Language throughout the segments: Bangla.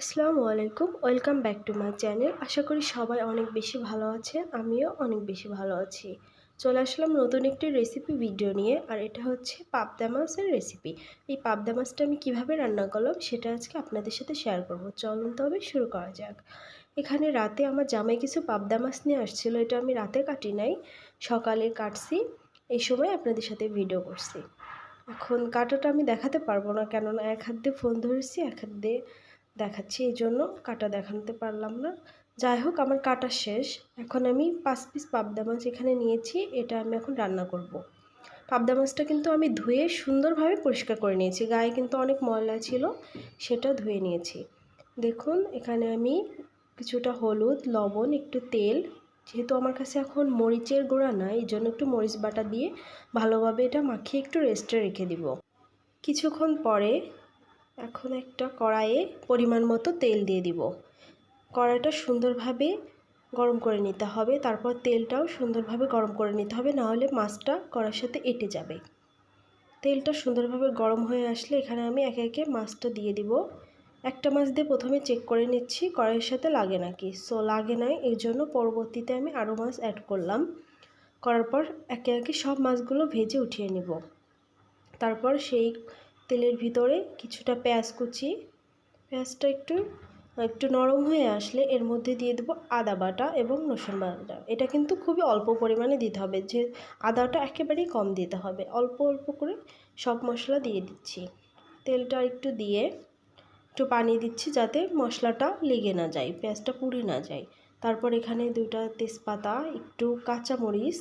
আসসালামু আলাইকুম, welcome back to my channel. আশা করি সবাই অনেক বেশি ভালো আছেন আমিও অনেক বেশি ভালো আছি। চলে আসলাম নতুন একটি রেসিপি ভিডিও নিয়ে, আর এটা হচ্ছে পাবদা মাছের রেসিপি এই পাবদা মাছটা আমি কীভাবে রান্না করলাম, সেটা আজকে আপনাদের সাথে শেয়ার করব। চলুন তবে শুরু করা যাক। এখানে রাতে আমার জামাই কিছু পাবদা মাছ নিয়ে আসছিল, এটা আমি রাতে কাটি নাই, সকালে কাটছি, এই সময় আপনাদের সাথে ভিডিও করছি। এখন কাটাটা আমি দেখাতে পারব না, কেননা এক হাত দিয়ে ফোন ধরেছি, এক হাত দিয়ে দেখাচ্ছি, এই জন্য কাটা দেখাতে পারলাম না। যাই হোক, আমার কাটা শেষ। এখন আমি পাঁচ পিস পাবদা মাছ এখানে নিয়েছি, এটা আমি এখন রান্না করব। পাবদা মাছটা কিন্তু আমি ধুয়ে সুন্দরভাবে পরিষ্কার করে নিয়েছি। গায়ে কিন্তু অনেক ময়লা ছিল, সেটা ধুয়ে নিয়েছি। দেখুন, এখানে আমি কিছুটা হলুদ, লবণ, একটু তেল, যেহেতু আমার কাছে এখন মরিচের গুঁড়া নাই এই জন্য একটু মরিচ বাটা দিয়ে ভালোভাবে এটা মাখিয়ে একটু রেস্টে রেখে দিব। কিছুক্ষণ পরে এখন একটা কড়াইয়ে পরিমাণ মতো তেল দিয়ে দিব। কড়াইটা সুন্দরভাবে গরম করে নিতে হবে, তারপর তেলটাও সুন্দরভাবে গরম করে নিতে হবে নাহলে মাছটা কড়ার সাথে এঁটে যাবে। তেলটা সুন্দরভাবে গরম হয়ে আসলে এখানে আমি একে একে মাছটা দিয়ে দিব। একটা মাছ দিয়ে প্রথমে চেক করে নিচ্ছি কড়াইয়ের সাথে লাগে নাকি। সো লাগে নাই এই জন্য পরবর্তীতে আমি আরও মাছ অ্যাড করলাম। করার পর একে একে সব মাছগুলো ভেজে উঠিয়ে নিব। তারপর সেই তেলের ভিতরে কিছুটা পেঁয়াজ কুচি। পেঁয়াজটা একটু একটু নরম হয়ে আসলে এর মধ্যে দিয়ে দেবো আদা বাটা এবং রসুন বাটা। এটা কিন্তু খুবই অল্প পরিমাণে দিতে হবে, যে আদাটা একেবারেই কম দিতে হবে। অল্প অল্প করে সব মশলা দিয়ে দিচ্ছি। তেলটা একটু দিয়ে একটু পানি দিচ্ছি যাতে মশলাটা লেগে না যায়, পেঁয়াজটা পুড়ে না যায়। তারপর এখানে দুইটা তেজপাতা, একটু কাঁচামরিচ,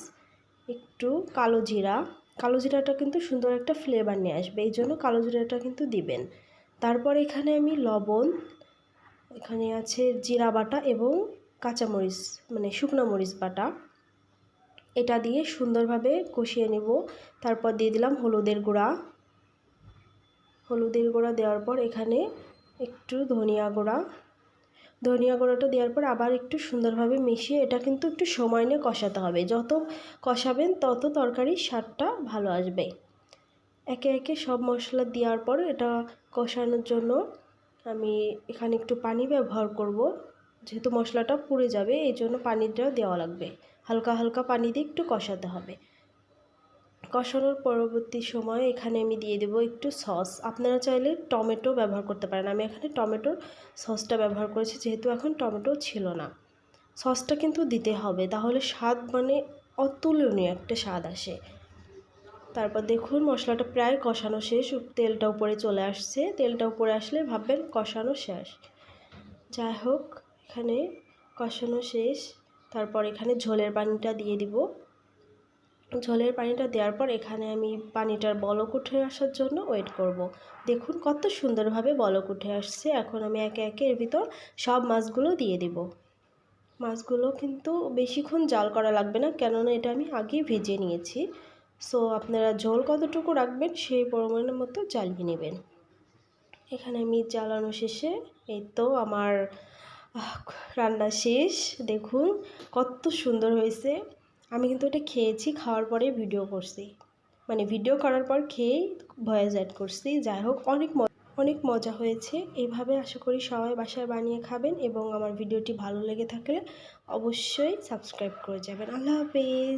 একটু কালো জিরা কালো জিরাটা কিন্তু সুন্দর একটা ফ্লেভার নিয়ে আসবে, এই জন্য কালো জিরাটা কিন্তু দিবেন। তারপর এখানে আমি লবণ, এখানে আছে জিরা বাটা এবং কাঁচামরিচ মানে শুকনো মরিচ বাটা। এটা দিয়ে সুন্দরভাবে কষিয়ে নেব। তারপর দিয়ে দিলাম হলুদের গুঁড়া। হলুদের গুঁড়া দেওয়ার পর এখানে একটু ধনিয়া গুঁড়া। ধনিয়া গুঁড়োটা দেওয়ার পর আবার একটু সুন্দরভাবে মিশিয়ে এটা কিন্তু একটু সময় নিয়ে কষাতে হবে। যত কষাবেন তত তরকারির স্বাদটা ভালো আসবে। একে একে সব মশলা দেওয়ার পর এটা কষানোর জন্য আমি এখানে একটু পানি ব্যবহার করব। যেহেতু মশলাটা পুড়ে যাবে, এই জন্য পানিটা দেওয়া লাগবে। হালকা হালকা পানি দিয়ে একটু কষাতে হবে। কষানোর পরবর্তী সময় এখানে আমি দিয়ে দেবো একটু সস। আপনারা চাইলে টমেটো ব্যবহার করতে পারেন। আমি এখানে টমেটোর সসটা ব্যবহার করেছি, যেহেতু এখন টমেটো ছিল না। সসটা কিন্তু দিতে হবে, তাহলে স্বাদ মানে অতুলনীয় একটা স্বাদ আসে। তারপর দেখুন, মশলাটা প্রায় কষানো শেষ। তেলটা উপরে চলে আসছে। তেলটা উপরে আসলে ভাববেন কষানো শেষ। যাই হোক, এখানে কষানো শেষ। তারপর এখানে ঝোলের পানিটা দিয়ে দিব। ঝোলের পানিটা দেওয়ার পর এখানে আমি পানিটার বলক উঠে আসার জন্য ওয়েট করব। দেখুন কত সুন্দরভাবে বলক উঠে আসছে। এখন আমি একে একে এর ভিতর সব মাছগুলো দিয়ে দিব। মাছগুলো কিন্তু বেশিক্ষণ জাল করা লাগবে না, কেননা এটা আমি আগেই ভেজে নিয়েছি। সো আপনারা ঝোল কতটুকু রাখবেন সেই পরিমাণের মতো জ্বালিয়ে নেবেন। এখানে আমি জ্বালানো শেষে এই তো আমার রান্না শেষ। দেখুন কত সুন্দর হয়েছে। আমি কিন্তু এটা খেয়েছি, খাওয়ার পরে ভিডিও করছি। মানে ভিডিও করার পর খেয়েই ভয়েস অ্যাড করছি। যাই হোক, অনেক অনেক মজা হয়েছে। এইভাবে আশা করি সবাই বাসায় বানিয়ে খাবেন এবং আমার ভিডিওটি ভালো লেগে থাকলে অবশ্যই সাবস্ক্রাইব করে যাবেন। আল্লাহ হাফেজ!